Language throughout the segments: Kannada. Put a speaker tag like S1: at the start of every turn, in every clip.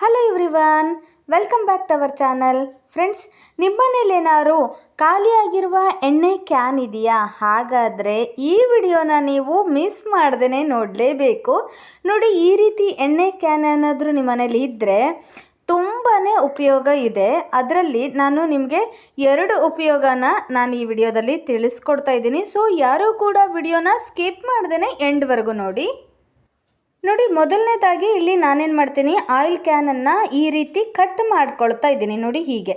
S1: Hello everyone welcome back to our channel friends ನಿಮ್ಮನೇಲೇನಾದ್ರು ಖಾಲಿಯಾಗಿರುವ ಎಣ್ಣೆ ಕ್ಯಾನ್ ಇದೆಯಾ? ಹಾಗಾದರೆ ಈ ವಿಡಿಯೋನ ನೀವು ಮಿಸ್ ಮಾಡ್ದೇ ನೋಡಲೇಬೇಕು. ನೋಡಿ, ಈ ರೀತಿ ಎಣ್ಣೆ ಕ್ಯಾನ್ ಏನಾದರೂ ನಿಮ್ಮನೇಲಿ ಇದ್ದರೆ ತುಂಬಾ ಉಪಯೋಗ ಇದೆ. ಅದರಲ್ಲಿ ನಾನು ನಿಮಗೆ ಎರಡು ಉಪಯೋಗನ ನಾನು ಈ ವಿಡಿಯೋದಲ್ಲಿ ತಿಳಿಸ್ಕೊಡ್ತಾ ಇದ್ದೀನಿ. ಸೊ ಯಾರೂ ಕೂಡ ವಿಡಿಯೋನ ಸ್ಕಿಪ್ ಮಾಡ್ದೇ ಎಂಡ್ವರೆಗೂ ನೋಡಿ. ನೋಡಿ, ಮೊದಲನೇದಾಗಿ ಇಲ್ಲಿ ನಾನೇನು ಮಾಡ್ತೀನಿ? ಆಯಿಲ್ ಕ್ಯಾನನ್ನು ಈ ರೀತಿ ಕಟ್ ಮಾಡ್ಕೊಳ್ತಾ ಇದ್ದೀನಿ. ನೋಡಿ ಹೀಗೆ.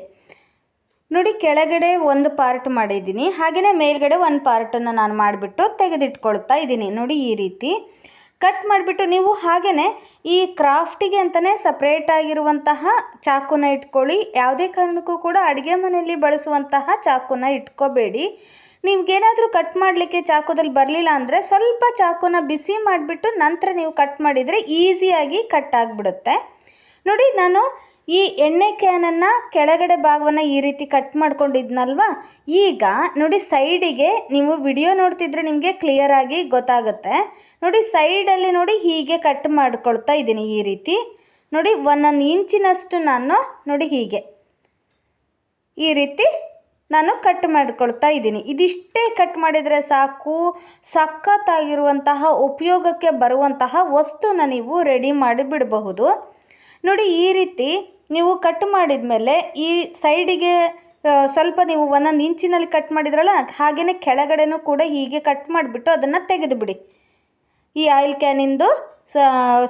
S1: ನೋಡಿ, ಕೆಳಗಡೆ ಒಂದು ಪಾರ್ಟ್ ಮಾಡಿದ್ದೀನಿ. ಹಾಗೆಯೇ ಮೇಲ್ಗಡೆ ಒಂದು ಪಾರ್ಟನ್ನು ನಾನು ಮಾಡಿಬಿಟ್ಟು ತೆಗೆದಿಟ್ಕೊಳ್ತಾ ಇದ್ದೀನಿ. ನೋಡಿ ಈ ರೀತಿ ಕಟ್ ಮಾಡಿಬಿಟ್ಟು ನೀವು ಹಾಗೆಯೇ ಈ ಕ್ರಾಫ್ಟಿಗೆ ಅಂತಲೇ ಸಪ್ರೇಟ್ ಆಗಿರುವಂತಹ ಚಾಕುನ ಇಟ್ಕೊಳ್ಳಿ. ಯಾವುದೇ ಕಾರಣಕ್ಕೂ ಕೂಡ ಅಡುಗೆ ಮನೆಯಲ್ಲಿ ಬಳಸುವಂತಹ ಚಾಕುನ ಇಟ್ಕೋಬೇಡಿ. ನಿಮ್ಗೇನಾದರೂ ಕಟ್ ಮಾಡಲಿಕ್ಕೆ ಚಾಕುದಲ್ಲಿ ಬರಲಿಲ್ಲ ಅಂದರೆ ಸ್ವಲ್ಪ ಚಾಕುನ ಬಿಸಿ ಮಾಡಿಬಿಟ್ಟು ನಂತರ ನೀವು ಕಟ್ ಮಾಡಿದರೆ ಈಸಿಯಾಗಿ ಕಟ್ ಆಗಿಬಿಡುತ್ತೆ. ನೋಡಿ, ನಾನು ಈ ಎಣ್ಣೆ ಕ್ಯಾನನ್ನು ಕೆಳಗಡೆ ಭಾಗವನ್ನು ಈ ರೀತಿ ಕಟ್ ಮಾಡ್ಕೊಂಡಿದ್ನಲ್ವಾ? ಈಗ ನೋಡಿ, ಸೈಡಿಗೆ ನೀವು ವಿಡಿಯೋ ನೋಡ್ತಿದ್ರೆ ನಿಮಗೆ ಕ್ಲಿಯರಾಗಿ ಗೊತ್ತಾಗುತ್ತೆ. ನೋಡಿ, ಸೈಡಲ್ಲಿ ನೋಡಿ ಹೀಗೆ ಕಟ್ ಮಾಡ್ಕೊಳ್ತಾ ಇದ್ದೀನಿ ಈ ರೀತಿ. ನೋಡಿ, ಒಂದೊಂದು ಇಂಚಿನಷ್ಟು ನಾನು ನೋಡಿ ಹೀಗೆ ಈ ರೀತಿ ನಾನು ಕಟ್ ಮಾಡಿಕೊಳ್ತಾ ಇದ್ದೀನಿ. ಇದಿಷ್ಟೇ ಕಟ್ ಮಾಡಿದರೆ ಸಾಕು. ಸಖತ್ತಾಗಿರುವಂತಹ ಉಪಯೋಗಕ್ಕೆ ಬರುವಂತಹ ವಸ್ತುನ ನೀವು ರೆಡಿ ಮಾಡಿ ಬಿಡಬಹುದು ನೋಡಿ, ಈ ರೀತಿ ನೀವು ಕಟ್ ಮಾಡಿದ ಮೇಲೆ ಈ ಸೈಡಿಗೆ ಸ್ವಲ್ಪ ನೀವು ಒಂದೊಂದು ಇಂಚಿನಲ್ಲಿ ಕಟ್ ಮಾಡಿದ್ರಲ್ಲ ಹಾಗೆಯೇ ಕೆಳಗಡೆನೂ ಕೂಡ ಹೀಗೆ ಕಟ್ ಮಾಡಿಬಿಟ್ಟು ಅದನ್ನು ತೆಗೆದುಬಿಡಿ. ಈ ಆಯಿಲ್ ಕ್ಯಾನಿಂದು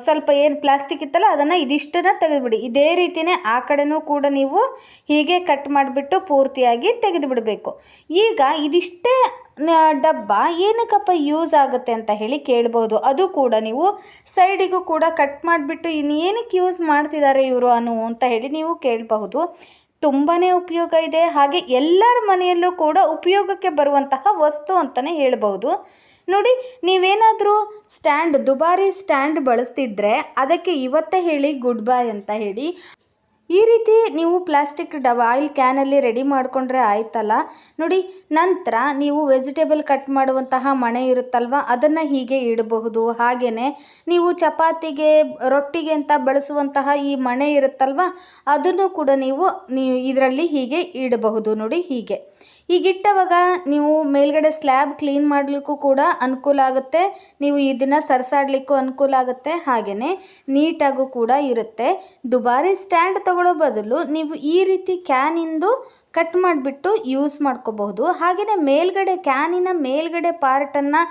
S1: ಸ್ವಲ್ಪ ಏನು ಪ್ಲಾಸ್ಟಿಕ್ ಇತ್ತಲ್ಲ, ಅದನ್ನು ಇದಿಷ್ಟನ್ನು ತೆಗೆದುಬಿಡಿ. ಇದೇ ರೀತಿಯೇ ಆ ಕಡೆನೂ ಕೂಡ ನೀವು ಹೀಗೆ ಕಟ್ ಮಾಡಿಬಿಟ್ಟು ಪೂರ್ತಿಯಾಗಿ ತೆಗೆದುಬಿಡಬೇಕು. ಈಗ ಇದಿಷ್ಟೇ ಡಬ್ಬ ಏನಕ್ಕಪ್ಪ ಯೂಸ್ ಆಗುತ್ತೆ ಅಂತ ಹೇಳಿ ಕೇಳ್ಬೋದು. ಅದು ಕೂಡ ನೀವು ಸೈಡಿಗೂ ಕೂಡ ಕಟ್ ಮಾಡಿಬಿಟ್ಟು ಇನ್ನೇನಕ್ಕೆ ಯೂಸ್ ಮಾಡ್ತಿದ್ದಾರೆ ಇವರು ಅನು ಅಂತ ಹೇಳಿ ನೀವು ಕೇಳಬಹುದು. ತುಂಬಾ ಉಪಯೋಗ ಇದೆ. ಹಾಗೆ ಎಲ್ಲರ ಮನೆಯಲ್ಲೂ ಕೂಡ ಉಪಯೋಗಕ್ಕೆ ಬರುವಂತಹ ವಸ್ತು ಅಂತಲೇ ಹೇಳ್ಬೋದು ನೋಡಿ ನೀವೇನಾದರೂ ಸ್ಟ್ಯಾಂಡ್ ದುಬಾರಿ ಸ್ಟ್ಯಾಂಡ್ ಬಳಸ್ತಿದ್ರೆ ಅದಕ್ಕೆ ಇವತ್ತೇ ಹೇಳಿ ಗುಡ್ ಬೈ ಅಂತ ಹೇಳಿ. ಈ ರೀತಿ ನೀವು ಪ್ಲಾಸ್ಟಿಕ್ ಡಬ ಆಯಿಲ್ ಕ್ಯಾನಲ್ಲಿ ರೆಡಿ ಮಾಡಿಕೊಂಡ್ರೆ ಆಯ್ತಲ್ಲ? ನೋಡಿ, ನಂತರ ನೀವು ವೆಜಿಟೇಬಲ್ ಕಟ್ ಮಾಡುವಂತಹ ಮಣೆ ಇರುತ್ತಲ್ವ? ಅದನ್ನು ಹೀಗೆ ಇಡಬಹುದು. ಹಾಗೆಯೇ ನೀವು ಚಪಾತಿಗೆ, ರೊಟ್ಟಿಗೆ ಅಂತ ಬಳಸುವಂತಹ ಈ ಮಣೆ ಇರುತ್ತಲ್ವ? ಅದನ್ನು ಕೂಡ ನೀವು ಇದರಲ್ಲಿ ಹೀಗೆ ಇಡಬಹುದು. ನೋಡಿ, ಹೀಗೆ. ಈಗಿಟ್ಟವಾಗ ನೀವು ಮೇಲ್ಗಡೆ ಸ್ಲ್ಯಾಬ್ ಕ್ಲೀನ್ ಮಾಡಲಿಕ್ಕೂ ಕೂಡ ಅನುಕೂಲ ಆಗುತ್ತೆ. ನೀವು ಇದನ್ನು ಸರಿಸಾಡಲಿಕ್ಕೂ ಅನುಕೂಲ ಆಗುತ್ತೆ. ಹಾಗೆಯೇ ನೀಟಾಗೂ ಕೂಡ ಇರುತ್ತೆ. ದುಬಾರಿ ಸ್ಟ್ಯಾಂಡ್ ತಗೊಳ್ಳೋ ಬದಲು ನೀವು ಈ ರೀತಿ ಕ್ಯಾನಿಂದು ಕಟ್ ಮಾಡಿಬಿಟ್ಟು ಯೂಸ್ ಮಾಡ್ಕೋಬಹುದು. ಹಾಗೆಯೇ ಮೇಲ್ಗಡೆ ಕ್ಯಾನಿನ ಮೇಲ್ಗಡೆ ಪಾರ್ಟನ್ನು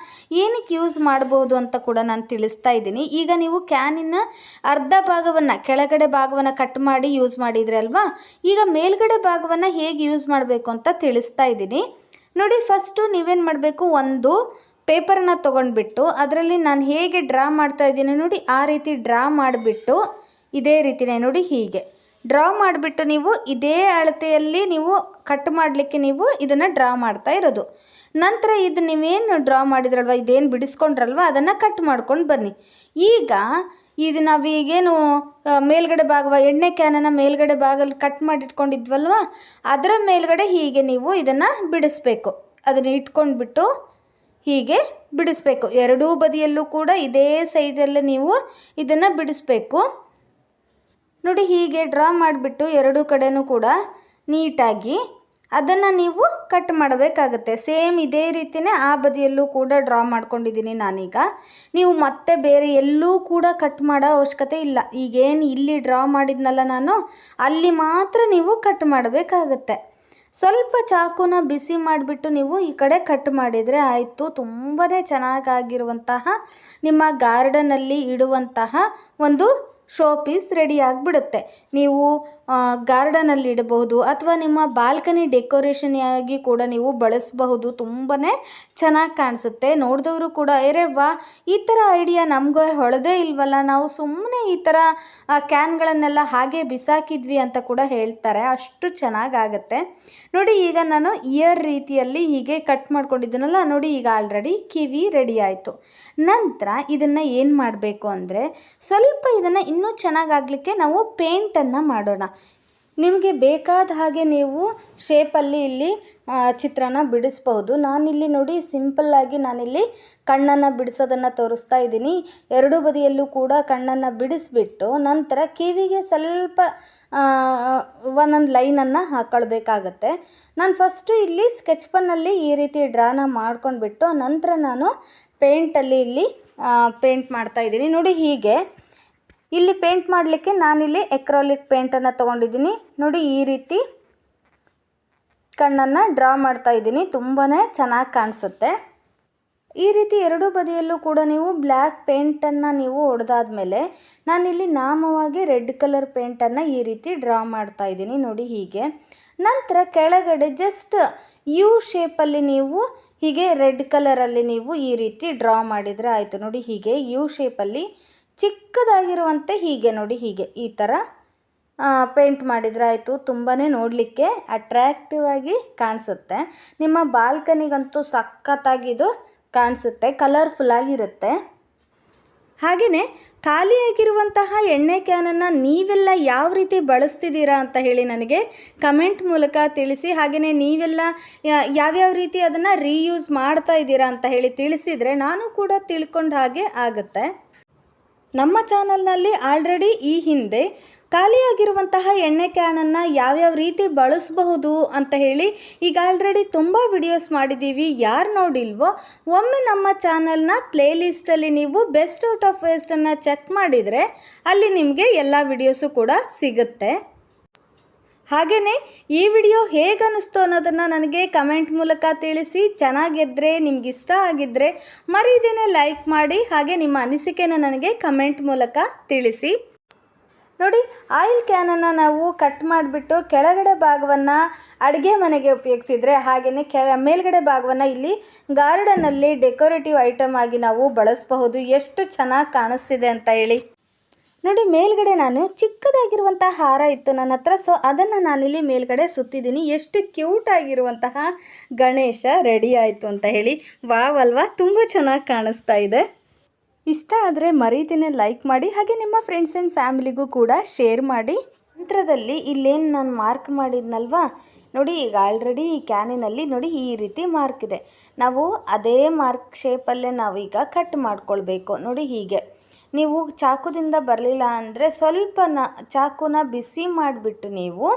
S1: ಏನಕ್ಕೆ ಯೂಸ್ ಮಾಡಬಹುದು ಅಂತ ಕೂಡ ನಾನು ತಿಳಿಸ್ತಾ ಇದ್ದೀನಿ. ಈಗ ನೀವು ಕ್ಯಾನಿನ ಅರ್ಧ ಭಾಗವನ್ನು, ಕೆಳಗಡೆ ಭಾಗವನ್ನು ಕಟ್ ಮಾಡಿ ಯೂಸ್ ಮಾಡಿದ್ರಿ ಅಲ್ವಾ? ಈಗ ಮೇಲ್ಗಡೆ ಭಾಗವನ್ನು ಹೇಗೆ ಯೂಸ್ ಮಾಡಬೇಕು ಅಂತ ತಿಳಿಸ್ತಾ ಇದ್ದೀನಿ. ನೋಡಿ ಫಸ್ಟು ನೀವೇನು ಮಾಡಬೇಕು? ಒಂದು ಪೇಪರನ್ನ ತೊಗೊಂಡ್ಬಿಟ್ಟು ಅದರಲ್ಲಿ ನಾನು ಹೇಗೆ ಡ್ರಾ ಮಾಡ್ತಾ ಇದ್ದೀನಿ ನೋಡಿ, ಆ ರೀತಿ ಡ್ರಾ ಮಾಡಿಬಿಟ್ಟು ಇದೇ ರೀತಿನೇ ನೋಡಿ ಹೀಗೆ. ಡ್ರಾ ಮಾಡಿಬಿಟ್ಟು ನೀವು ಇದೇ ಅಳತೆಯಲ್ಲಿ ನೀವು ಕಟ್ ಮಾಡಲಿಕ್ಕೆ ನೀವು ಇದನ್ನು ಡ್ರಾ ಮಾಡ್ತಾ ಇರೋದು. ನಂತರ ಇದು ನೀವೇನು ಡ್ರಾ ಮಾಡಿದ್ರಲ್ವ, ಇದೇನು ಬಿಡಿಸ್ಕೊಂಡ್ರಲ್ವ, ಅದನ್ನು ಕಟ್ ಮಾಡ್ಕೊಂಡು ಬನ್ನಿ. ಈಗ ಇದು ನಾವು ಈಗೇನು ಮೇಲ್ಗಡೆ ಭಾಗವ, ಎಣ್ಣೆ ಕ್ಯಾನನ್ನು ಮೇಲ್ಗಡೆ ಭಾಗಲ್ಲಿ ಕಟ್ ಮಾಡಿಟ್ಕೊಂಡಿದ್ವಲ್ವ, ಅದರ ಮೇಲ್ಗಡೆ ಹೀಗೆ ನೀವು ಇದನ್ನು ಬಿಡಿಸ್ಬೇಕು. ಅದನ್ನು ಇಟ್ಕೊಂಡ್ಬಿಟ್ಟು ಹೀಗೆ ಬಿಡಿಸ್ಬೇಕು. ಎರಡೂ ಬದಿಯಲ್ಲೂ ಕೂಡ ಇದೇ ಸೈಜಲ್ಲೇ ನೀವು ಇದನ್ನು ಬಿಡಿಸ್ಬೇಕು. ನೋಡಿ ಹೀಗೆ ಡ್ರಾ ಮಾಡಿಬಿಟ್ಟು ಎರಡೂ ಕಡೆನೂ ಕೂಡ ನೀಟಾಗಿ ಅದನ್ನು ನೀವು ಕಟ್ ಮಾಡಬೇಕಾಗತ್ತೆ. ಸೇಮ್ ಇದೇ ರೀತಿಯೇ ಆ ಬದಿಯಲ್ಲೂ ಕೂಡ ಡ್ರಾ ಮಾಡ್ಕೊಂಡಿದ್ದೀನಿ ನಾನೀಗ. ನೀವು ಮತ್ತೆ ಬೇರೆ ಎಲ್ಲೂ ಕೂಡ ಕಟ್ ಮಾಡೋ ಅವಶ್ಯಕತೆ ಇಲ್ಲ. ಈಗೇನು ಇಲ್ಲಿ ಡ್ರಾ ಮಾಡಿದ್ನಲ್ಲ ನಾನು, ಅಲ್ಲಿ ಮಾತ್ರ ನೀವು ಕಟ್ ಮಾಡಬೇಕಾಗತ್ತೆ. ಸ್ವಲ್ಪ ಚಾಕುನ ಬಿಸಿ ಮಾಡಿಬಿಟ್ಟು ನೀವು ಈ ಕಡೆ ಕಟ್ ಮಾಡಿದರೆ ಆಯಿತು. ತುಂಬಾ ಚೆನ್ನಾಗಾಗಿರುವಂತಹ, ನಿಮ್ಮ ಗಾರ್ಡನಲ್ಲಿ ಇಡುವಂತಹ ಒಂದು ಶೋ ಪೀಸ್ ರೆಡಿ ಆಗಿಬಿಡುತ್ತೆ. ನೀವು ಗಾರ್ಡನಲ್ಲಿ ಇಡಬಹುದು ಅಥವಾ ನಿಮ್ಮ ಬಾಲ್ಕನಿ ಡೆಕೋರೇಷನ್ ಆಗಿ ಕೂಡ ನೀವು ಬಳಸಬಹುದು. ತುಂಬಾ ಚೆನ್ನಾಗಿ ಕಾಣಿಸುತ್ತೆ. ನೋಡಿದವರು ಕೂಡ ಏರೇವಾ ಈ ಥರ ಐಡಿಯಾ ನಮಗೂ ಹೊಳದೇ ಇಲ್ವಲ್ಲ, ನಾವು ಸುಮ್ಮನೆ ಈ ಥರ ಕ್ಯಾನ್ಗಳನ್ನೆಲ್ಲ ಹಾಗೆ ಬಿಸಾಕಿದ್ವಿ ಅಂತ ಕೂಡ ಹೇಳ್ತಾರೆ. ಅಷ್ಟು ಚೆನ್ನಾಗಾಗತ್ತೆ ನೋಡಿ, ಈಗ ನಾನು ಇಯರ್ ರೀತಿಯಲ್ಲಿ ಹೀಗೆ ಕಟ್ ಮಾಡ್ಕೊಂಡಿದ್ದೀನಲ್ಲ, ನೋಡಿ, ಈಗ ಆಲ್ರೆಡಿ ಕಿವಿ ರೆಡಿ ಆಯಿತು. ನಂತರ ಇದನ್ನು ಏನು ಮಾಡಬೇಕು ಅಂದರೆ, ಸ್ವಲ್ಪ ಇದನ್ನು ಇನ್ನೂ ಚೆನ್ನಾಗಾಗಲಿಕ್ಕೆ ನಾವು ಪೇಂಟನ್ನು ಮಾಡೋಣ. ನಿಮಗೆ ಬೇಕಾದ ಹಾಗೆ ನೀವು ಶೇಪಲ್ಲಿ ಇಲ್ಲಿ ಚಿತ್ರನ ಬಿಡಿಸ್ಬೋದು ನಾನಿಲ್ಲಿ ನೋಡಿ ಸಿಂಪಲ್ಲಾಗಿ ನಾನಿಲ್ಲಿ ಕಣ್ಣನ್ನು ಬಿಡಿಸೋದನ್ನು ತೋರಿಸ್ತಾ ಇದ್ದೀನಿ. ಎರಡು ಬದಿಯಲ್ಲೂ ಕೂಡ ಕಣ್ಣನ್ನು ಬಿಡಿಸ್ಬಿಟ್ಟು ನಂತರ ಕಿವಿಗೆ ಸ್ವಲ್ಪ ಒಂದೊಂದು ಲೈನನ್ನು ಹಾಕ್ಕೊಳ್ಬೇಕಾಗತ್ತೆ ನಾನು ಫಸ್ಟು ಇಲ್ಲಿ ಸ್ಕೆಚ್ ಪನ್ನಲ್ಲಿ ಈ ರೀತಿ ಡ್ರಾನ ಮಾಡ್ಕೊಂಡ್ಬಿಟ್ಟು ನಂತರ ನಾನು ಪೇಂಟಲ್ಲಿ ಇಲ್ಲಿ ಪೇಂಟ್ ಮಾಡ್ತಾ ಇದ್ದೀನಿ. ನೋಡಿ ಹೀಗೆ. ಇಲ್ಲಿ ಪೇಂಟ್ ಮಾಡಲಿಕ್ಕೆ ನಾನಿಲ್ಲಿ ಎಕ್ರಾಲಿಕ್ ಪೇಂಟನ್ನು ತೊಗೊಂಡಿದ್ದೀನಿ. ನೋಡಿ ಈ ರೀತಿ ಕಣ್ಣನ್ನು ಡ್ರಾ ಮಾಡ್ತಾ ಇದ್ದೀನಿ. ತುಂಬಾ ಚೆನ್ನಾಗಿ ಕಾಣಿಸುತ್ತೆ. ಈ ರೀತಿ ಎರಡೂ ಬದಿಯಲ್ಲೂ ಕೂಡ ನೀವು ಬ್ಲ್ಯಾಕ್ ಪೇಂಟನ್ನು ನೀವು ಹೊಡೆದಾದ್ಮೇಲೆ ನಾನಿಲ್ಲಿ ನಾಮವಾಗಿ ರೆಡ್ ಕಲರ್ ಪೇಂಟನ್ನು ಈ ರೀತಿ ಡ್ರಾ ಮಾಡ್ತಾ ಇದ್ದೀನಿ. ನೋಡಿ ಹೀಗೆ. ನಂತರ ಕೆಳಗಡೆ ಜಸ್ಟ್ ಯು ಶೇಪಲ್ಲಿ ನೀವು ಹೀಗೆ ರೆಡ್ ಕಲರಲ್ಲಿ ನೀವು ಈ ರೀತಿ ಡ್ರಾ ಮಾಡಿದರೆ ಆಯಿತು. ನೋಡಿ ಹೀಗೆ ಯು ಶೇಪಲ್ಲಿ ಚಿಕ್ಕದಾಗಿರುವಂತೆ ಹೀಗೆ ನೋಡಿ ಹೀಗೆ ಈ ಥರ ಪೇಂಟ್ ಮಾಡಿದರೆ ಆಯಿತು ತುಂಬಾ ನೋಡಲಿಕ್ಕೆ ಅಟ್ರ್ಯಾಕ್ಟಿವ್ ಆಗಿ ಕಾಣಿಸುತ್ತೆ. ನಿಮ್ಮ ಬಾಲ್ಕನಿಗಂತೂ ಸಖತ್ತಾಗಿದು ಕಾಣಿಸುತ್ತೆ ಕಲರ್ಫುಲ್ಲಾಗಿರುತ್ತೆ ಹಾಗೆಯೇ ಖಾಲಿಯಾಗಿರುವಂತಹ ಎಣ್ಣೆ ಕ್ಯಾನನ್ನು ನೀವೆಲ್ಲ ಯಾವ ರೀತಿ ಬಳಸ್ತಿದ್ದೀರಾ ಅಂತ ಹೇಳಿ ನನಗೆ ಕಮೆಂಟ್ ಮೂಲಕ ತಿಳಿಸಿ. ಹಾಗೆಯೇ ನೀವೆಲ್ಲ ಯಾವ್ಯಾವ ರೀತಿ ಅದನ್ನು ರೀಯೂಸ್ ಮಾಡ್ತಾ ಇದ್ದೀರಾ ಅಂತ ಹೇಳಿ ತಿಳಿಸಿದರೆ ನಾನು ಕೂಡ ತಿಳ್ಕೊಂಡು ಹಾಗೆ ಆಗುತ್ತೆ. ನಮ್ಮ ಚಾನಲ್ನಲ್ಲಿ ಆಲ್ರೆಡಿ ಈ ಹಿಂದೆ ಖಾಲಿಯಾಗಿರುವಂತಹ ಎಣ್ಣೆ ಕ್ಯಾನನ್ನು ಯಾವ್ಯಾವ ರೀತಿ ಬಳಸಬಹುದು ಅಂತ ಹೇಳಿ ಈಗ ಆಲ್ರೆಡಿ ತುಂಬ ವಿಡಿಯೋಸ್ ಮಾಡಿದ್ದೀವಿ. ಯಾರು ನೋಡಿಲ್ವೋ ಒಮ್ಮೆ ನಮ್ಮ ಚಾನಲ್ನ ಪ್ಲೇಲಿಸ್ಟಲ್ಲಿ ನೀವು ಬೆಸ್ಟ್ ಔಟ್ ಆಫ್ ವೇಸ್ಟನ್ನು ಚೆಕ್ ಮಾಡಿದರೆ ಅಲ್ಲಿ ನಿಮಗೆ ಎಲ್ಲ ವಿಡಿಯೋಸು ಕೂಡ ಸಿಗುತ್ತೆ. ಹಾಗೆಯೇ ಈ ವಿಡಿಯೋ ಹೇಗನ್ನಿಸ್ತು ಅನ್ನೋದನ್ನು ನನಗೆ ಕಮೆಂಟ್ ಮೂಲಕ ತಿಳಿಸಿ. ಚೆನ್ನಾಗಿದ್ದರೆ ನಿಮ್ಗೆ ಇಷ್ಟ ಆಗಿದ್ದರೆ ಮರೀದೇನೆ ಲೈಕ್ ಮಾಡಿ, ಹಾಗೆ ನಿಮ್ಮ ಅನಿಸಿಕೆನ ನನಗೆ ಕಮೆಂಟ್ ಮೂಲಕ ತಿಳಿಸಿ. ನೋಡಿ, ಆಯಿಲ್ ಕ್ಯಾನನ್ನು ನಾವು ಕಟ್ ಮಾಡಿಬಿಟ್ಟು ಕೆಳಗಡೆ ಭಾಗವನ್ನು ಅಡುಗೆ ಮನೆಗೆ ಉಪಯೋಗಿಸಿದರೆ ಹಾಗೆಯೇ ಕೆ, ಮೇಲ್ಗಡೆ ಭಾಗವನ್ನು ಇಲ್ಲಿ ಗಾರ್ಡನಲ್ಲಿ ಡೆಕೋರೇಟಿವ್ ಐಟಮ್ ಆಗಿ ನಾವು ಬಳಸಬಹುದು. ಎಷ್ಟು ಚೆನ್ನಾಗಿ ಕಾಣಿಸ್ತಿದೆ ಅಂತ ಹೇಳಿ. ನೋಡಿ, ಮೇಲ್ಗಡೆ ನಾನು ಚಿಕ್ಕದಾಗಿರುವಂತಹ ಹಾರ ಇತ್ತು ನನ್ನ ಹತ್ರ. ಸೊ ಅದನ್ನು ನಾನಿಲ್ಲಿ ಮೇಲ್ಗಡೆ ಸುತ್ತಿದ್ದೀನಿ. ಎಷ್ಟು ಕ್ಯೂಟ್ ಆಗಿರುವಂತಹ ಗಣೇಶ ರೆಡಿ ಆಯಿತು ಅಂತ ಹೇಳಿ. ವಾವ್ ಅಲ್ವಾ? ತುಂಬ ಚೆನ್ನಾಗಿ ಕಾಣಿಸ್ತಾ ಇದೆ. ಇಷ್ಟ ಆದರೆ ಮರೀದಿನೇ ಲೈಕ್ ಮಾಡಿ, ಹಾಗೆ ನಿಮ್ಮ ಫ್ರೆಂಡ್ಸ್ ಆ್ಯಂಡ್ ಫ್ಯಾಮಿಲಿಗೂ ಕೂಡ ಶೇರ್ ಮಾಡಿ. ನಂತರದಲ್ಲಿ ಇಲ್ಲೇನು ನಾನು ಮಾರ್ಕ್ ಮಾಡಿದ್ನಲ್ವಾ? ನೋಡಿ, ಈಗ ಆಲ್ರೆಡಿ ಈ ಕ್ಯಾನಿನಲ್ಲಿ ನೋಡಿ, ಈ ರೀತಿ ಮಾರ್ಕ್ ಇದೆ. ನಾವು ಅದೇ ಮಾರ್ಕ್ ಶೇಪಲ್ಲೇ ನಾವೀಗ ಕಟ್ ಮಾಡ್ಕೊಳ್ಬೇಕು. ನೋಡಿ, ಹೀಗೆ. ನೀವು ಚಾಕುದಿಂದ ಬರಲಿಲ್ಲ ಅಂದರೆ ಸ್ವಲ್ಪ ನ ಚಾಕುನ ಬಿಸಿ ಮಾಡಿಬಿಟ್ಟು ನೀವು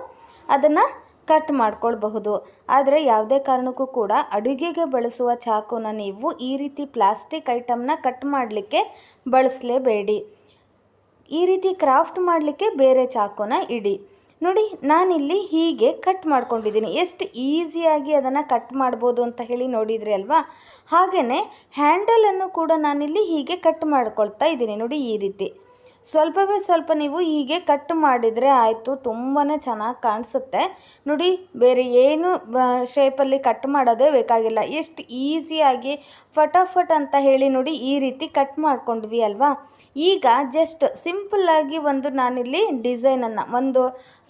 S1: ಅದನ್ನು ಕಟ್ ಮಾಡ್ಕೊಳ್ಬಹುದು. ಆದರೆ ಯಾವುದೇ ಕಾರಣಕ್ಕೂ ಕೂಡ ಅಡುಗೆಗೆ ಬಳಸುವ ಚಾಕುನ ನೀವು ಈ ರೀತಿ ಪ್ಲಾಸ್ಟಿಕ್ ಐಟಮ್ನ ಕಟ್ ಮಾಡಲಿಕ್ಕೆ ಬಳಸಲೇಬೇಡಿ. ಈ ರೀತಿ ಕ್ರಾಫ್ಟ್ ಮಾಡಲಿಕ್ಕೆ ಬೇರೆ ಚಾಕುನ ಇಡಿ. ನೋಡಿ, ನಾನಿಲ್ಲಿ ಹೀಗೆ ಕಟ್ ಮಾಡ್ಕೊಂಡಿದ್ದೀನಿ. ಎಷ್ಟು ಈಸಿಯಾಗಿ ಅದನ್ನು ಕಟ್ ಮಾಡ್ಬೋದು ಅಂತ ಹೇಳಿ ನೋಡಿದರೆ ಅಲ್ವಾ? ಹಾಗೆಯೇ ಹ್ಯಾಂಡಲನ್ನು ಕೂಡ ನಾನಿಲ್ಲಿ ಹೀಗೆ ಕಟ್ ಮಾಡ್ಕೊಳ್ತಾ ಇದ್ದೀನಿ. ನೋಡಿ, ಈ ರೀತಿ. ಸ್ವಲ್ಪವೇ ಸ್ವಲ್ಪ ನೀವು ಹೀಗೆ ಕಟ್ ಮಾಡಿದರೆ ಆಯಿತು ತುಂಬಾ ಚೆನ್ನಾಗಿ ಕಾಣಿಸುತ್ತೆ. ನೋಡಿ, ಬೇರೆ ಏನು ಶೇಪಲ್ಲಿ ಕಟ್ ಮಾಡೋದೇ ಬೇಕಾಗಿಲ್ಲ. ಎಷ್ಟು ಈಸಿಯಾಗಿ ಫಟಾಫಟ್ ಅಂತ ಹೇಳಿ ನೋಡಿ ಈ ರೀತಿ ಕಟ್ ಮಾಡ್ಕೊಂಡ್ವಿ ಅಲ್ವಾ? ಈಗ ಜಸ್ಟ್ ಸಿಂಪಲ್ಲಾಗಿ ಒಂದು ನಾನಿಲ್ಲಿ ಡಿಸೈನನ್ನು ಒಂದು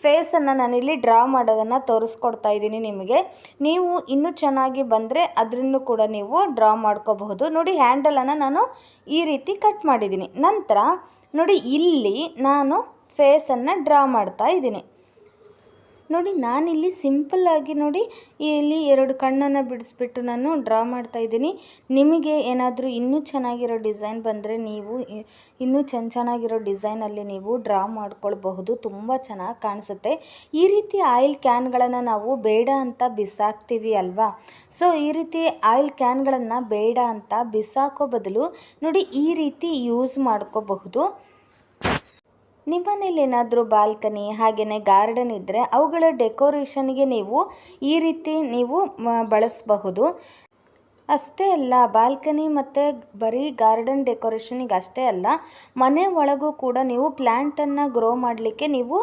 S1: ಫೇಸನ್ನು ನಾನಿಲ್ಲಿ ಡ್ರಾ ಮಾಡೋದನ್ನು ತೋರಿಸ್ಕೊಡ್ತಾ ಇದ್ದೀನಿ ನಿಮಗೆ. ನೀವು ಇನ್ನೂ ಚೆನ್ನಾಗಿ ಬಂದರೆ ಅದನ್ನು ಕೂಡ ನೀವು ಡ್ರಾ ಮಾಡ್ಕೋಬಹುದು. ನೋಡಿ ಹ್ಯಾಂಡಲನ್ನು ನಾನು ಈ ರೀತಿ ಕಟ್ ಮಾಡಿದ್ದೀನಿ. ನಂತರ ನೋಡಿ ಇಲ್ಲಿ ನಾನು ಫೇಸನ್ನು ಡ್ರಾ ಮಾಡ್ತಾ ಇದ್ದೀನಿ. ನೋಡಿ, ನಾನಿಲ್ಲಿ ಸಿಂಪಲ್ಲಾಗಿ ನೋಡಿ, ಇಲ್ಲಿ ಎರಡು ಕಣ್ಣನ್ನು ಬಿಡಿಸ್ಬಿಟ್ಟು ನಾನು ಡ್ರಾ ಮಾಡ್ತಾ ಇದ್ದೀನಿ. ನಿಮಗೆ ಏನಾದರೂ ಇನ್ನೂ ಚೆನ್ನಾಗಿರೋ ಡಿಸೈನ್ ಬಂದರೆ ನೀವು, ಇನ್ನೂ ಚೆನ್ನ ಚೆನ್ನಾಗಿರೋ ಡಿಸೈನಲ್ಲಿ ನೀವು ಡ್ರಾ ಮಾಡ್ಕೊಳ್ಬಹುದು. ತುಂಬ ಚೆನ್ನಾಗಿ ಕಾಣಿಸುತ್ತೆ. ಈ ರೀತಿ ಆಯಿಲ್ ಕ್ಯಾನ್ಗಳನ್ನು ನಾವು ಬೇಡ ಅಂತ ಬಿಸಾಕ್ತೀವಿ ಅಲ್ವಾ? ಸೊ, ಈ ರೀತಿ ಆಯಿಲ್ ಕ್ಯಾನ್ಗಳನ್ನು ಬೇಡ ಅಂತ ಬಿಸಾಕೋ ಬದಲು ನೋಡಿ, ಈ ರೀತಿ ಯೂಸ್ ಮಾಡ್ಕೋಬಹುದು. ನಿಮ್ಮನೇಲಿ ಏನಾದರೂ ಬಾಲ್ಕನಿ ಹಾಗೆಯೇ ಗಾರ್ಡನ್ ಇದ್ದರೆ ಅವುಗಳ ಡೆಕೋರೇಷನ್ಗೆ ನೀವು ಈ ರೀತಿ ನೀವು ಬಳಸಬಹುದು. ಅಷ್ಟೇ ಅಲ್ಲ, ಬಾಲ್ಕನಿ ಮತ್ತು ಬರೀ ಗಾರ್ಡನ್ ಡೆಕೋರೇಷನಿಗೆ ಅಷ್ಟೇ ಅಲ್ಲ, ಮನೆ ಒಳಗೂ ಕೂಡ ನೀವು ಪ್ಲ್ಯಾಂಟನ್ನು ಗ್ರೋ ಮಾಡಲಿಕ್ಕೆ ನೀವು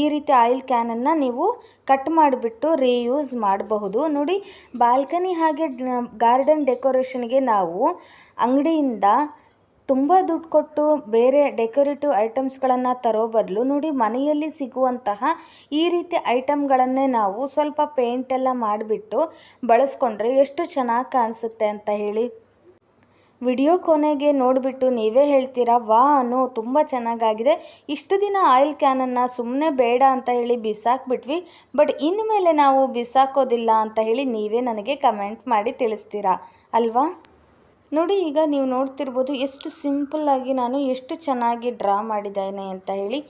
S1: ಈ ರೀತಿ ಆಯಿಲ್ ಕ್ಯಾನನ್ನು ನೀವು ಕಟ್ ಮಾಡಿಬಿಟ್ಟು ರೀಯೂಸ್ ಮಾಡಬಹುದು. ನೋಡಿ, ಬಾಲ್ಕನಿ ಹಾಗೆ ಗಾರ್ಡನ್ ಡೆಕೋರೇಷನ್ಗೆ ನಾವು ಅಂಗಡಿಯಿಂದ ತುಂಬ ದುಡ್ಡು ಕೊಟ್ಟು ಬೇರೆ ಡೆಕೋರೇಟಿವ್ ಐಟಮ್ಸ್ಗಳನ್ನು ತರೋ ಬದಲು ನೋಡಿ ಮನೆಯಲ್ಲಿ ಸಿಗುವಂತಹ ಈ ರೀತಿ ಐಟಮ್ಗಳನ್ನೇ ನಾವು ಸ್ವಲ್ಪ ಪೇಂಟ್ ಎಲ್ಲ ಮಾಡಿಬಿಟ್ಟು ಬಳಸ್ಕೊಂಡ್ರೆ ಎಷ್ಟು ಚೆನ್ನಾಗಿ ಕಾಣಿಸುತ್ತೆ ಅಂತ ಹೇಳಿ. ವಿಡಿಯೋ ಕೊನೆಗೆ ನೋಡಿಬಿಟ್ಟು ನೀವೇ ಹೇಳ್ತೀರಾ, ವಾ ಅನ್ನೋ ತುಂಬ ಚೆನ್ನಾಗಾಗಿದೆ. ಇಷ್ಟು ದಿನ ಆಯಿಲ್ ಕ್ಯಾನನ್ನು ಸುಮ್ಮನೆ ಬೇಡ ಅಂತ ಹೇಳಿ ಬಿಸಾಕ್ಬಿಟ್ವಿ, ಬಟ್ ಇನ್ಮೇಲೆ ನಾವು ಬಿಸಾಕೋದಿಲ್ಲ ಅಂತ ಹೇಳಿ ನೀವೇ ನನಗೆ ಕಮೆಂಟ್ ಮಾಡಿ ತಿಳಿಸ್ತೀರಾ, ಅಲ್ವಾ? ನೋಡಿ ಈಗ ನೀವು ನೋಡ್ತಿರ್ಬೋದು ಎಷ್ಟು ಸಿಂಪಲ್ಲಾಗಿ ನಾನು ಎಷ್ಟು ಚೆನ್ನಾಗಿ ಡ್ರಾ ಮಾಡಿದ್ದೇನೆ ಅಂತ ಹೇಳಿ.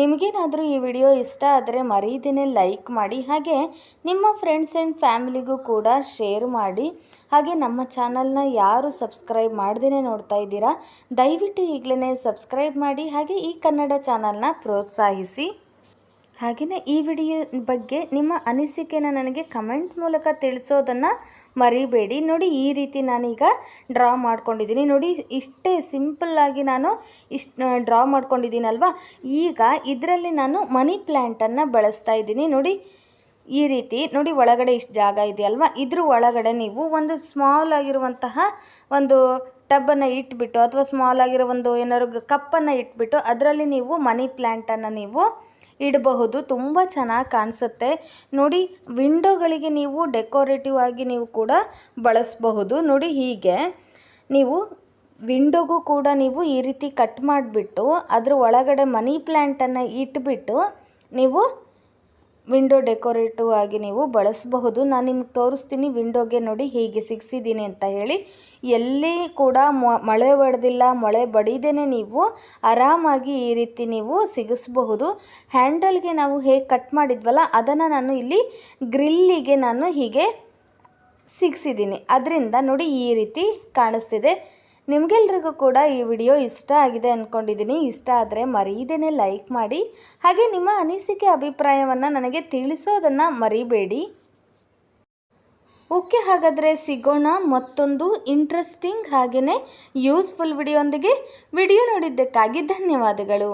S1: ನಿಮಗೇನಾದರೂ ಈ ವಿಡಿಯೋ ಇಷ್ಟ ಆದರೆ ಮರೀದೇನೆ ಲೈಕ್ ಮಾಡಿ, ಹಾಗೆ ನಿಮ್ಮ ಫ್ರೆಂಡ್ಸ್ ಆ್ಯಂಡ್ ಫ್ಯಾಮಿಲಿಗೂ ಕೂಡ ಶೇರ್ ಮಾಡಿ, ಹಾಗೆ ನಮ್ಮ ಚಾನಲ್ನ ಯಾರು ಸಬ್ಸ್ಕ್ರೈಬ್ ಮಾಡ್ದೇ ನೋಡ್ತಾ ಇದ್ದೀರಾ, ದಯವಿಟ್ಟು ಈಗಲೇ ಸಬ್ಸ್ಕ್ರೈಬ್ ಮಾಡಿ, ಹಾಗೆ ಈ ಕನ್ನಡ ಚಾನಲ್ನ ಪ್ರೋತ್ಸಾಹಿಸಿ. ಹಾಗೆಯೇ ಈ ವಿಡಿಯೋ ಬಗ್ಗೆ ನಿಮ್ಮ ಅನಿಸಿಕೆನ ನನಗೆ ಕಮೆಂಟ್ ಮೂಲಕ ತಿಳಿಸೋದನ್ನು ಮರಿಬೇಡಿ. ನೋಡಿ, ಈ ರೀತಿ ನಾನೀಗ ಡ್ರಾ ಮಾಡ್ಕೊಂಡಿದ್ದೀನಿ. ನೋಡಿ, ಇಷ್ಟೇ ಸಿಂಪಲ್ಲಾಗಿ ನಾನು ಇಷ್ಟು ಡ್ರಾ ಮಾಡ್ಕೊಂಡಿದ್ದೀನಲ್ವಾ? ಈಗ ಇದರಲ್ಲಿ ನಾನು ಮನಿ ಪ್ಲ್ಯಾಂಟನ್ನು ಬಳಸ್ತಾ ಇದ್ದೀನಿ. ನೋಡಿ, ಈ ರೀತಿ. ನೋಡಿ, ಒಳಗಡೆ ಇಷ್ಟು ಜಾಗ ಇದೆಯಲ್ವಾ? ಇದ್ರ ಒಳಗಡೆ ನೀವು ಒಂದು ಸ್ಮಾಲ್ ಆಗಿರುವಂತಹ ಒಂದು ಟಬ್ಬನ್ನು ಇಟ್ಬಿಟ್ಟು ಅಥವಾ ಸ್ಮಾಲ್ ಆಗಿರೋ ಒಂದು ಏನಾದ್ರು ಕಪ್ಪನ್ನು ಇಟ್ಬಿಟ್ಟು ಅದರಲ್ಲಿ ನೀವು ಮನಿ ಪ್ಲ್ಯಾಂಟನ್ನು ನೀವು ಇಡಬಹುದು. ತುಂಬ ಚೆನ್ನಾಗಿ ಕಾಣಿಸುತ್ತೆ. ನೋಡಿ, ವಿಂಡೋಗಳಿಗೆ ನೀವು ಡೆಕೋರೇಟಿವ್ ಆಗಿ ನೀವು ಕೂಡ ಬಳಸಬಹುದು. ನೋಡಿ ಹೀಗೆ. ನೀವು ವಿಂಡೋಗೂ ಕೂಡ ನೀವು ಈ ರೀತಿ ಕಟ್ ಮಾಡಿಬಿಟ್ಟು, ಅದರ ಒಳಗಡೆ ಮನಿ ಪ್ಲ್ಯಾಂಟನ್ನು ಇಟ್ಬಿಟ್ಟು, ನೀವು ವಿಂಡೋ ಡೆಕೋರೇಟಿವ್ ಆಗಿ ನೀವು ಬಳಸಬಹುದು. ನಾನು ನಿಮ್ಗೆ ತೋರಿಸ್ತೀನಿ, ವಿಂಡೋಗೆ ನೋಡಿ ಹೀಗೆ ಸಿಗಿಸಿದ್ದೀನಿ ಅಂತ ಹೇಳಿ. ಎಲ್ಲಿ ಕೂಡ ಮಳೆ ಬಡ್ದಿಲ್ಲ ಮಳೆ ಬಡಿದೇನೆ ನೀವು ಆರಾಮಾಗಿ ಈ ರೀತಿ ನೀವು ಸಿಗಿಸಬಹುದು. ಹ್ಯಾಂಡಲ್ಗೆ ನಾವು ಹೇಗೆ ಕಟ್ ಮಾಡಿದ್ವಲ್ಲ, ಅದನ್ನು ನಾನು ಇಲ್ಲಿ ಗ್ರಿಲ್ಲಿಗೆ ನಾನು ಹೀಗೆ ಸಿಗಿಸಿದ್ದೀನಿ ಅದರಿಂದ ನೋಡಿ ಈ ರೀತಿ ಕಾಣಿಸ್ತಿದೆ. ನಿಮಗೆಲ್ರಿಗೂ ಕೂಡ ಈ ವಿಡಿಯೋ ಇಷ್ಟ ಆಗಿದೆ ಅಂದ್ಕೊಂಡಿದ್ದೀನಿ ಇಷ್ಟ ಆದರೆ ಮರೀದೇನೆ ಲೈಕ್ ಮಾಡಿ. ಹಾಗೆ ನಿಮ್ಮ ಅನಿಸಿಕೆ, ಅಭಿಪ್ರಾಯವನ್ನು ನನಗೆ ತಿಳಿಸೋದನ್ನು ಮರಿಬೇಡಿ. ಓಕೆ, ಹಾಗಾದರೆ ಸಿಗೋಣ ಮತ್ತೊಂದು ಇಂಟ್ರೆಸ್ಟಿಂಗ್ ಹಾಗೆಯೇ ಯೂಸ್ಫುಲ್ ವಿಡಿಯೋಂದಿಗೆ. ವಿಡಿಯೋ ನೋಡಿದ್ದಕ್ಕಾಗಿ ಧನ್ಯವಾದಗಳು.